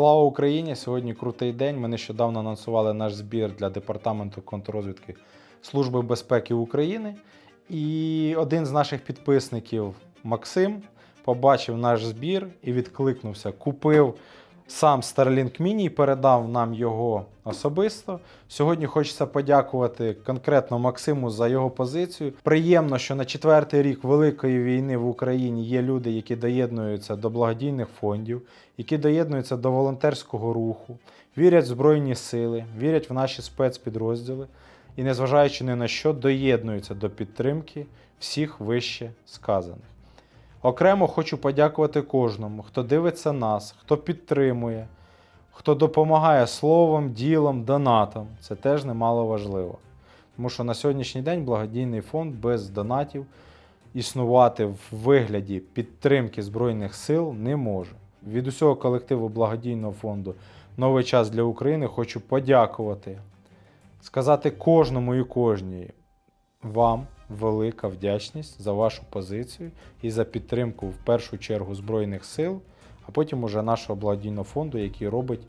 Слава Україні! Сьогодні крутий день. Ми нещодавно анонсували наш збір для департаменту контррозвідки Служби безпеки України. І один з наших підписників, Максим, побачив наш збір і відкликнувся. Купив сам Starlink Mini передав нам його особисто. Сьогодні хочеться подякувати конкретно Максиму за його позицію. Приємно, що на четвертий рік великої війни в Україні є люди, які доєднуються до благодійних фондів, які доєднуються до волонтерського руху, вірять в Збройні сили, вірять в наші спецпідрозділи і, незважаючи ні на що, доєднуються до підтримки всіх вище сказаних. Окремо хочу подякувати кожному, хто дивиться нас, хто підтримує, хто допомагає словом, ділом, донатом. Це теж немало важливо. Тому що на сьогоднішній день благодійний фонд без донатів існувати в вигляді підтримки Збройних сил не може. Від усього колективу благодійного фонду Новий час для України хочу подякувати, сказати кожному і кожній вам велика вдячність за вашу позицію і за підтримку в першу чергу Збройних сил, а потім уже нашого благодійного фонду, який робить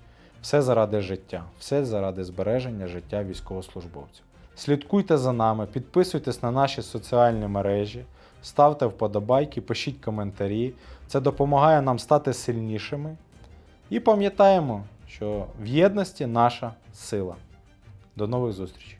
все заради життя, все заради збереження життя військовослужбовців. Слідкуйте за нами, підписуйтесь на наші соціальні мережі, ставте вподобайки, пишіть коментарі. Це допомагає нам стати сильнішими. І пам'ятаємо, що в єдності наша сила. До нових зустрічей!